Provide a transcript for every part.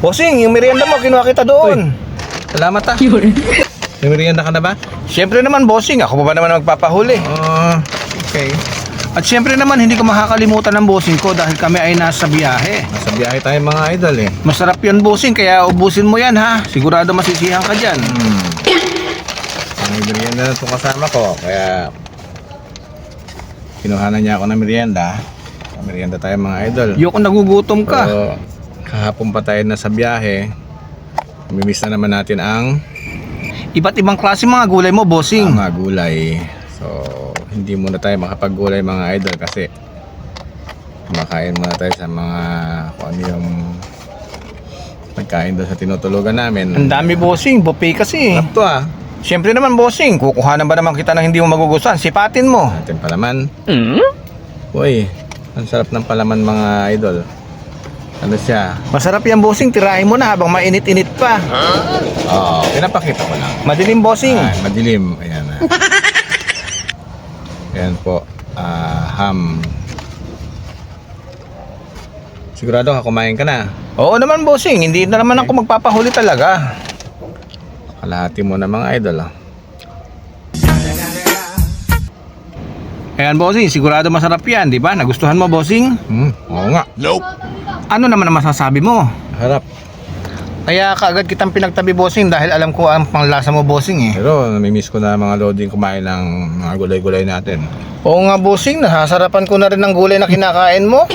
Bossing, yung merienda mo, kinuha kita doon. Salamat ah. May merienda ka na ba? Siyempre naman, bossing, ako pa ba naman magpapahuli? Oh, okay. At siyempre naman, hindi ko makakalimutan ng bossing ko dahil kami ay nasa biyahe. Nasa biyahe tayo mga idol eh. Masarap yan, bossing, kaya ubusin mo yan, ha? Sigurado masisihan ka dyan. Hmm. May merienda na itong kasama ko, kaya kinuhanan niya ako ng merienda. Merienda tayo mga idol. Yoko nagugutom ka. So, kahapon pa tayo na sa biyahe. Mimiss na naman natin ang Iba't ibang klase mga gulay mo, bossing. mga gulay. So, hindi muna tayo makapaggulay mga idol kasi kumakain muna tayo sa mga kung ano yung pagkain doon sa tinutulugan namin. Ang dami, bossing. Buffet kasi. Sarap to ah. Siyempre naman, bossing. Kukuhanan ba naman kita ng hindi mo magugustuhan? Sipatin mo. Atin palaman. Uy, ang sarap ng palaman mga idol. Ano siya? Masarap yan, bossing. Tirahin mo na habang mainit-init pa. Oo, pinapakita ko lang. Madilim, bossing. Ay, madilim. Ayan na. Ayan po. Ah, ham. Sigurado ka kumain ka na. Oo naman, bossing. Hindi na naman ako magpapahuli talaga. Kalahati mo na mga idol. ah. Ayan, bossing. Sigurado masarap yan, di ba? Nagustuhan mo, bossing? Hmm, oo nga. Ano naman ang masasabi mo? Harap. Kaya kaagad kitang pinagtabi, bossing, dahil alam ko ang panglasa mo, bossing, eh. Pero namimiss ko na mga loading kumain ng mga gulay-gulay natin. Oo nga, bossing. Nasasarapan ko na rin ng gulay na kinakain mo.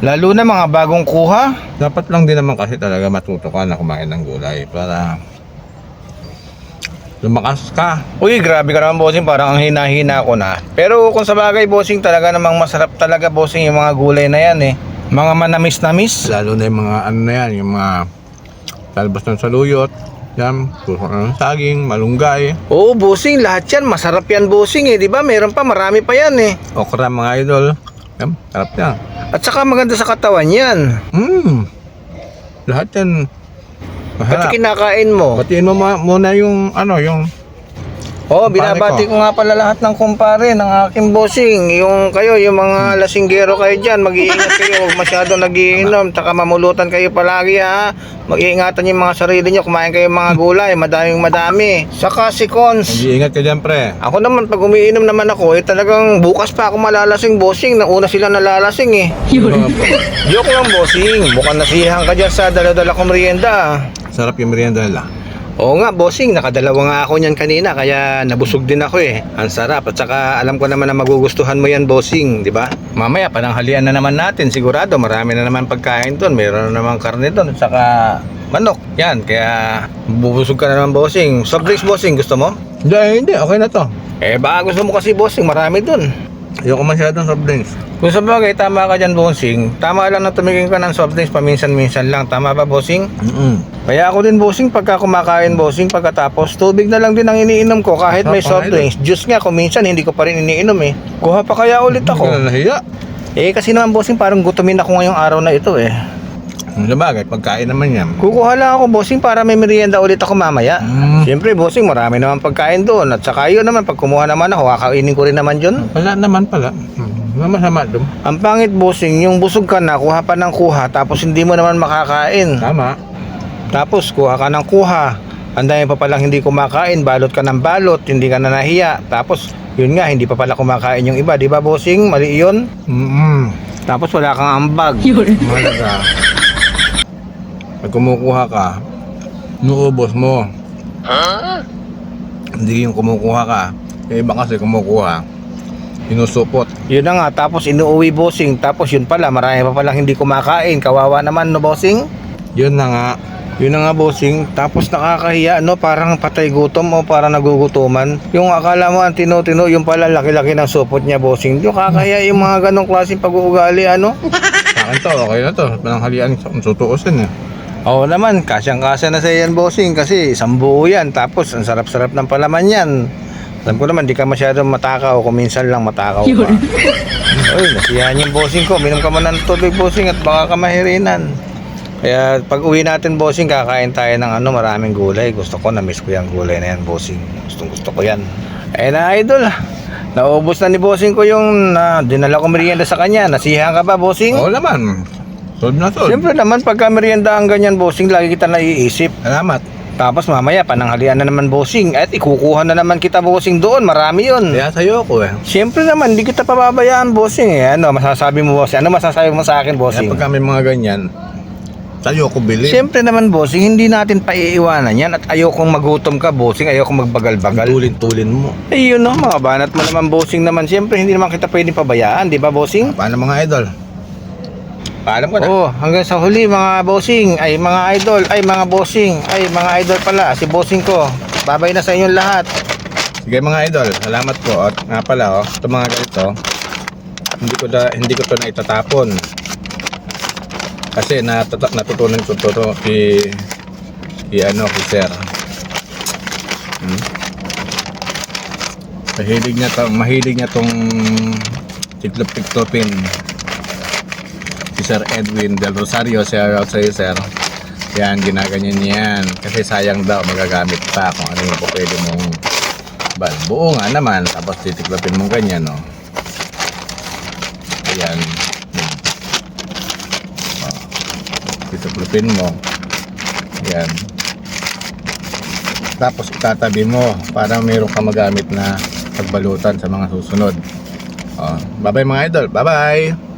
Lalo na mga bagong kuha. Dapat lang din naman kasi talaga matuto ka na kumain ng gulay para lumakas ka. Uy, grabe ka naman, bossing. Parang ang hina-hina ko na. Pero kung sa bagay, bossing, talaga namang masarap talaga, bossing, yung mga gulay na yan, eh. Mga manamis-namis. Lalo na yung mga ano na yan, yung mga talbos ng saluyot, yan, puso ng saging, malunggay, Oo, bossing, lahat yan. Masarap yan, bossing, eh. Di ba? Meron pa, marami pa yan, eh. okra mga idol. Yan, sarap yan. At saka maganda sa katawan yan. Hmm. Lahat yan. Pati Masarap. kinakain mo. Batiin mo ma- muna yung ano, yung Kumpare binabati ko ko. nga pala lahat ng kumpare ng aking bossing. Yung kayo, yung mga lasinggero kayo dyan, mag-iingat kayo. Huwag masyado nagiinom. Tsaka mamulutan kayo palagi ha. Mag-iingatan yung mga sarili nyo. Kumain kayo ng mga gulay. Madaming madami. Saka si Cons. mag-iingat ka dyan, pre. Ako naman, pag umiinom naman ako, eh talagang bukas pa ako malalasing bossing. Nauna sila nalalasing eh. Ano, Joke lang bossing. Mukhang nasiyahan ka dyan sa dala-dala kong merienda. sarap yung merienda nila. Oo nga, bossing, nakadalawa nga ako niyan kanina kaya nabusog din ako eh. Ang sarap at saka alam ko naman na magugustuhan mo yan, bossing, di ba? Mamaya pananghalian na naman natin, sigurado marami na naman pagkain doon, meron na naman karne doon at saka manok. Yan, kaya bubusog ka na naman, bossing. Soft drinks, bossing, gusto mo? Hindi, hindi, okay na to. Eh, baka gusto mo kasi, bossing, marami doon. Ayoko masyadong soft drinks. Kung sa bagay, tama ka dyan, bossing. Tama lang na tumigil ka ng soft drinks paminsan-minsan lang. Tama ba, bossing? Mm-mm. Kaya ako din bossing pagka kumakain bossing pagkatapos tubig na lang din ang iniinom ko kahit may soft drinks. Juice nga kung minsan hindi ko pa rin iniinom eh. Kuha pa kaya ulit Ako. nahiya. Eh kasi naman bossing parang gutumin ako ngayong araw na ito eh. Sa bagay, pagkain naman yan. Kukuha lang ako bossing para may merienda ulit ako mamaya. Mm. Siyempre bossing marami naman pagkain doon at saka yun naman pag kumuha naman ako kakainin ko rin naman yun. Wala naman pala. Hmm. Wala masama doon. Ang pangit bossing yung busog ka na kuha pa ng kuha tapos hindi mo naman makakain. Tama. Tapos kuha ka ng kuha. Ang dami pa palang hindi kumakain, balot ka ng balot, hindi ka na nahiya. Tapos, yun nga, hindi pa pala kumakain yung iba. Di ba, bossing? Mali yun. Mm-mm. Tapos wala kang ambag. Malaga. Pag kumukuha ka, nuubos mo. Hindi yung kumukuha ka. Yung iba kasi kumukuha, inusupot. Yun na nga, tapos inuuwi, bossing. Tapos yun pala, marami pa palang hindi kumakain. Kawawa naman, no, bossing? Yun na nga. Yun na nga, bossing. Tapos nakakahiya, no? Parang patay gutom o parang nagugutuman. Yung akala mo ang tino-tino, yung pala laki-laki ng supot niya, bossing. Yung kakahiya yung mga ganong klaseng pag-uugali, ano? Sa akin to, okay na to. Pananghalian, sutuusin eh. Oo naman, kasyang-kasya na sa yan, bossing, kasi isang buo yan. Tapos, ang sarap-sarap ng palaman yan. Alam ko naman, di ka masyadong matakaw, kung minsan lang matakaw ka. Uy, nasiyahan yung bossing ko. Minom ka man ng tubig, bossing, at baka ka mahirinan. Kaya pag uwi natin, bossing, kakain tayo ng ano, maraming gulay. Gusto ko, na-miss ko yung gulay na yan, bossing. Gustong gusto ko yan. Eh na, idol. Naubos na ni bossing ko yung na dinala ko merienda sa kanya. Nasiyahan ka ba, bossing? Oo naman. Solve na solve. Siyempre naman, pagka merienda ang ganyan, bossing, lagi kita naiisip. Salamat. Tapos mamaya, pananghalian na naman, bossing. At ikukuha na naman kita, bossing, doon. Marami yun. Kaya sa'yo ko eh. Siyempre naman, hindi kita pababayaan, bossing. Eh. Ano masasabi mo, bossing? Ano masasabi mo sa akin, Kaya bossing? pagka may mga ganyan, sa'yo ko bili. Siyempre naman, bossing, hindi natin paiiwanan yan. At ayokong magutom ka, bossing. Ayokong magbagal-bagal. Tulin-tulin mo. Eh, yun no, mga banat mo naman, bossing naman. Siyempre, hindi naman kita pwedeng pabayaan, di ba, bossing? Paano mga idol? Paalam ko na. Oo, hanggang sa huli mga bossing, ay mga idol, ay mga bossing, ay mga idol pala, si bossing ko. Babay na sa inyong lahat. Sige mga idol, salamat po. At nga pala, oh, ito mga ganito, hindi ko na, hindi ko to na itatapon. Kasi natata- natutunan ko to, to kay, kay ano, kay sir. Hmm? Mahilig niya to, mahilig niya tong tiklop-tiklopin. Si Sir Edwin Del Rosario, shout out sa iyo, sir. Yan, ginaganyan niyan. Kasi sayang daw, magagamit pa kung ano yung pwede mong ba, buo nga naman, tapos titiklopin mo ganyan, no? Ayan. Oh. Titiklopin mo. Ayan. Tapos itatabi mo para mayroon ka magamit na pagbalutan sa mga susunod. Oh. Bye-bye mga idol. Bye-bye!